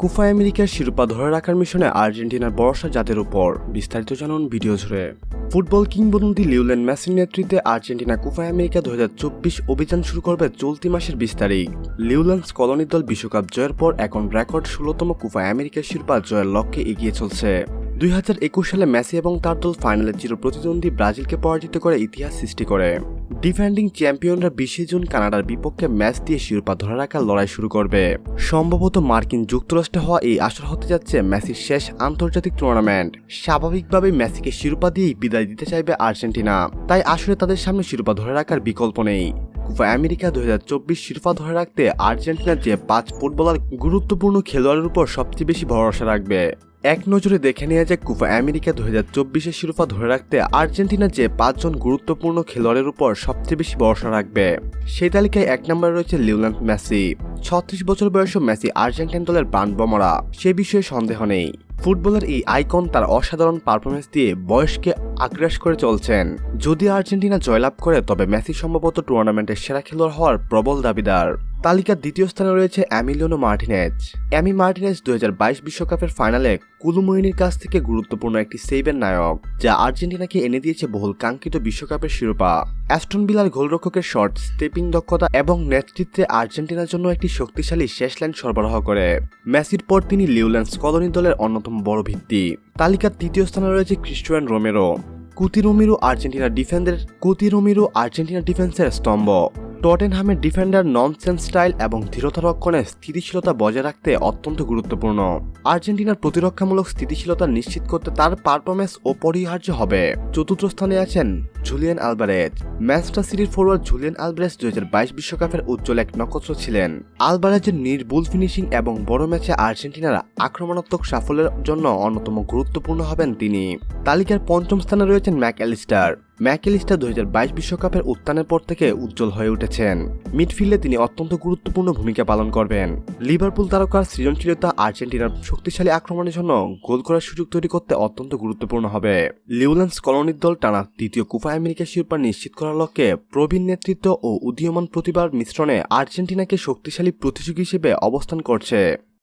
কুফা আমেরিকার শিরোপা ধরে রাখার মিশনে আর্জেন্টিনার ভরসা জাতের উপর বিস্তারিত জানুন ভিডিও জুড়ে। ফুটবল কিংবদন্তি লিওলেন মেসির নেতৃত্বে আর্জেন্টিনা কুফা আমেরিকা দুই হাজার চব্বিশ অভিযান শুরু করবে চলতি মাসের বিশ তারিখ। লিওলেন্স কলোনি দল বিশ্বকাপ জয়ের পর এখন রেকর্ড ষোলোতম কুফা আমেরিকার শিরোপা জয়ের লক্ষ্যে এগিয়ে চলছে। দুই হাজার একুশ সালে মেসি এবং তার দল ফাইনালে চির প্রতিদ্বন্দ্বী ব্রাজিলকে পরাজিত করে ইতিহাস সৃষ্টি করে। ডিফেন্ডিং চ্যাম্পিয়নরা বিশে জুন কানাডার বিপক্ষে ম্যাচ দিয়ে শিরোপা ধরে রাখার লড়াই শুরু করবে। সম্ভবত মার্কিন যুক্তরাষ্ট্রে হওয়া এই আসর হতে যাচ্ছে মেসির শেষ আন্তর্জাতিক টুর্নামেন্ট স্বাভাবিকভাবেই মেসিকে শিরোপা দিয়েই বিদায় দিতে চাইবে আর্জেন্টিনা। তাই আসলে তাদের সামনে শিরোপা ধরে রাখার বিকল্প নেই। কুফা আমেরিকা দু হাজার চব্বিশ শিরোপা ধরে রাখতে আর্জেন্টিনার যে পাঁচ ফুটবলার গুরুত্বপূর্ণ খেলোয়াড়ের উপর সবচেয়ে বেশি ভরসা রাখবে। এক নজরে দেখে নেওয়া যায় কুফা আমেরিকা দু হাজার চব্বিশের শিরোপা ধরে রাখতে আর্জেন্টিনা যে পাঁচজন গুরুত্বপূর্ণ খেলোয়াড়ের উপর সবচেয়ে বেশি ভরসা রাখবে। সেই তালিকায় এক নম্বরে রয়েছে লিওল্যান্ড মেসি। ছত্রিশ বছর বয়সী মেসি আর্জেন্টিন দলের প্রাণবমরা সে বিষয়ে সন্দেহ নেই। ফুটবলের এই আইকন তার অসাধারণ পারফরমেন্স দিয়ে বয়সকে আগ্রাস করে চলছেন। যদি আর্জেন্টিনা জয়লাভ করে, তবে মেসি সম্ভবত টুর্নামেন্টের সেরা খেলোয়াড় হওয়ার প্রবল দাবিদার। তালিকার দ্বিতীয় স্থানে রয়েছে অ্যামিলিওনো মার্টিনেজ। অ্যামি মার্টিনেজ দু বিশ্বকাপের ফাইনালে কুলুমইনির কাছ থেকে গুরুত্বপূর্ণ একটি সেভের নায়ক, যা আর্জেন্টিনাকে এনে দিয়েছে বহুল কাঙ্ক্ষিত বিশ্বকাপের শিরোপা। অ্যাস্টন বিলার গোলরক্ষকের শর্ট স্টেপিং দক্ষতা এবং নেতৃত্বে আর্জেন্টিনার জন্য একটি শক্তিশালী শেষ লাইন সরবরাহ করে। মেসির পর তিনি লিওল্যান্ডস কলোনি দলের অন্যতম বড় ভিত্তি। তালিকার তৃতীয় স্থানে রয়েছে Cristian Romero. Cuti Romero Argentina ডিফেন্ডের Cuti Romero Argentina ডিফেন্সের স্তম্ভ। টটেনহামের ডিফেন্ডার ননসেন্স স্টাইল এবং ধীরতা রক্ষণে স্থিতিশীলতা বজায় রাখতে অত্যন্ত গুরুত্বপূর্ণ। আর্জেন্টিনার প্রতিরক্ষামূলক স্থিতিশীলতা নিশ্চিত করতে তার পারফরমেন্স অপরিহার্য হবে। চতুর্থ স্থানে আছেন জুলিয়ান আলবারেজ ম্যানচেস্টার সিটির ফরওয়ার্ড জুলিয়ান আলবারেজ দুই বিশ্বকাপের উজ্জ্বল এক নক্ষত্র ছিলেন। আলবারেজের নির্বুল ফিনিশিং এবং বড় ম্যাচে আর্জেন্টিনার আক্রমণাত্মক সাফল্যের জন্য অন্যতম গুরুত্বপূর্ণ হবেন তিনি। তালিকার পঞ্চম স্থানে রয়েছেন ম্যাক অ্যালিস্টার ম্যাকেলিস্টার দুই বিশ্বকাপের উত্থানের পর থেকে উজ্জ্বল হয়ে উঠেছেন। মিডফিল্ডে তিনি অত্যন্ত গুরুত্বপূর্ণ ভূমিকা পালন করবেন। লিভারপুল তারকার সৃজনশীলতা আর্জেন্টিনার শক্তিশালী আক্রমণের জন্য গোল করার সুযোগ তৈরি করতে অত্যন্ত গুরুত্বপূর্ণ হবে। লিওল্যান্ডস কলোনির দল টানা তৃতীয় কুফা আমেরিকা শিরোপা নিশ্চিত করার লক্ষ্যে প্রবীণ নেতৃত্ব ও উদীয়মান প্রতিভার মিশ্রণে আর্জেন্টিনাকে শক্তিশালী প্রতিযোগী হিসেবে অবস্থান করছে।